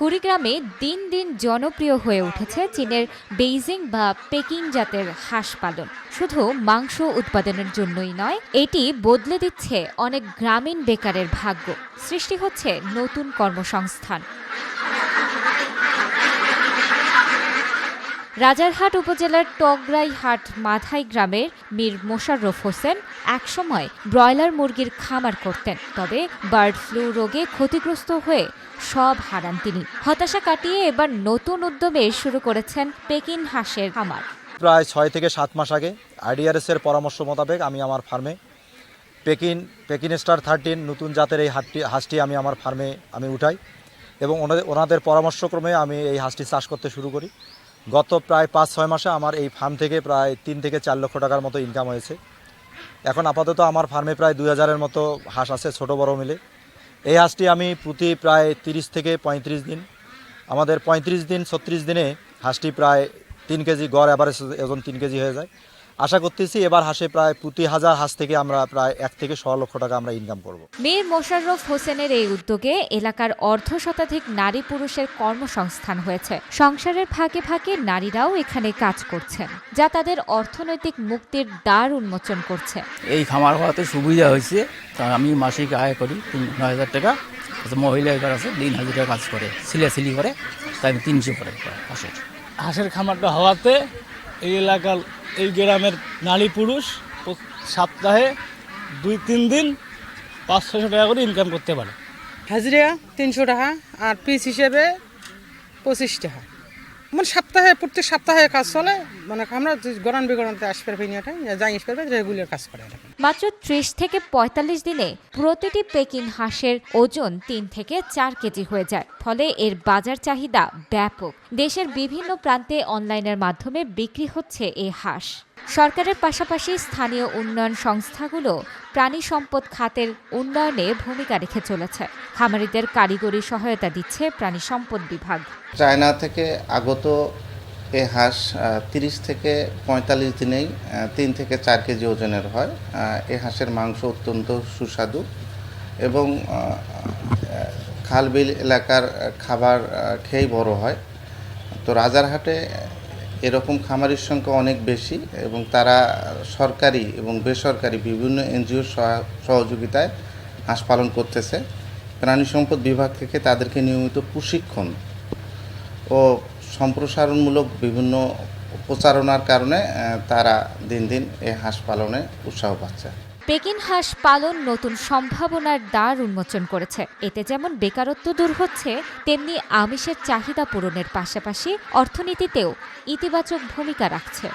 কুড়িগ্রামে দিন দিন জনপ্রিয় হয়ে উঠেছে চীনের বেইজিং বা পেকিং জাতের হাঁস পালন। শুধু মাংস উৎপাদনের জন্যই নয়, এটি বদলে দিচ্ছে অনেক গ্রামীণ বেকারের ভাগ্য। সৃষ্টি হচ্ছে নতুন কর্মসংস্থান। রাজারহাট উপজেলার টগরাইহাট মাথাই গ্রামের মীর মোশাররফ হোসেন একসময় ব্রয়লার মুরগির খামার করতেন, তবে বার্ড ফ্লু রোগে ক্ষতিগ্রস্ত হয়ে সব হারান তিনি। হতাশা কাটিয়ে এবার নতুন উদ্যমে শুরু করেছেন পেকিন হাঁসের খামার। প্রায় ছয় থেকে সাত মাস আগে আইডিআরএসের পরামর্শ মোতাবেক আমি আমার ফার্মে পেকিন পেকিন স্টার থার্টিন নতুন জাতের এই হাটটি, হাঁসটি আমি আমার ফার্মে আমি উঠাই এবং ওনাদের ওনাদের পরামর্শক্রমে আমি এই হাঁসটি চাষ করতে শুরু করি। গত প্রায় পাঁচ, ছয় মাসে আমার এই ফার্ম থেকে প্রায় তিন থেকে চার লক্ষ টাকার মতো ইনকাম হয়েছে। এখন আপাতত আমার ফার্মে প্রায় দুই হাজারের মতো হাঁস আছে, ছোট বড় মিলে। এই হাঁসটি আমি প্রতি প্রায় তিরিশ থেকে পঁয়ত্রিশ দিন, আমাদের পঁয়ত্রিশ দিন, ছত্রিশ দিনে হাঁসটি প্রায় তিন কেজি গড় অ্যাভারেজ ওজন তিন কেজি হয়ে যায়। আশা করতেছি এবার হাঁসে প্রায় প্রতি হাজার হাঁস থেকে আমরা প্রায় এক থেকে ছ লক্ষ টাকা আমরা ইনকাম করব। মীর মোশাররফ হোসেনের এই উদ্যোগে এলাকার অর্ধ শতাধিক নারী পুরুষের কর্মসংস্থান হয়েছে। সংসারের ফাঁকে ফাঁকে নারীরাও এখানে কাজ করছেন যা তাদের অর্থনৈতিক মুক্তির দ্বার উন্মোচন করছে। এই খামার হওয়াতে সুবিধা হয়েছে তা আমি মাসিক আয় করি তিন নয় হাজার টাকা। আচ্ছা, মহিলা এবার আছে তিন হাজার টাকা কাজ করে সিলাসিলি করে তাই আমি তিনশো করে মাসের হাঁসের খামারটা হওয়াতে এই এলাকার এই গ্রামের নারী পুরুষ সপ্তাহে দুই, তিন দিন পাঁচ ছশো টাকা করে ইনকাম করতে পারে। হাজিরা তিনশো টাকা আর পিস হিসেবে পঁচিশ টাকা। মানে সপ্তাহে, প্রত্যেক সপ্তাহে কাজ চলে মানে আমরা গরান বিগরণতে আসবে ভিনিয়াটা যাই আসবে রেগুলার কাজ করে মাত্র ত্রিশ থেকে ৪৫ দিনে প্রতিটি পেকিন হাঁসের ওজন তিন থেকে চার কেজি হয়ে যায়। ফলে এর বাজার চাহিদা ব্যাপক। দেশের বিভিন্ন প্রান্তে অনলাইনের মাধ্যমে বিক্রি হচ্ছে এই হাঁস। সরকারের পাশাপাশি স্থানীয় উন্নয়ন সংস্থাগুলো প্রাণী সম্পদ খাতের উন্নয়নে ভূমিকা রেখে চলেছে। খামারিদের কারিগরি সহায়তা দিচ্ছে প্রাণী সম্পদ বিভাগ। চায়না থেকে আগত এ হাঁস তিরিশ থেকে পঁয়তাল্লিশ দিনেই তিন থেকে চার কেজি ওজনের হয়। আহ, এ হাঁসের মাংস অত্যন্ত সুস্বাদু এবং খালবিল এলাকার খাবার খেয়েই বড় হয়। তো রাজারহাটে এরকম খামারির সংখ্যা অনেক বেশি এবং তারা সরকারি এবং বেসরকারি বিভিন্ন এনজিওর সহযোগিতায় হাঁস পালন করতেছে। প্রাণী সম্পদ বিভাগ থেকে তাদেরকে নিয়মিত প্রশিক্ষণ ও সম্প্রসারণমূলক বিভিন্ন প্রচারণার কারণে তারা দিন দিন এ হাঁস পালনে উৎসাহ পাচ্ছে। পেকিন হাঁস পালন নতুন সম্ভাবনার দ্বার উন্মোচন করেছে। এতে যেমন বেকারত্ব দূর হচ্ছে, তেমনি আমিষের চাহিদা পূরণের পাশাপাশি অর্থনীতিতেও ইতিবাচক ভূমিকা রাখছে।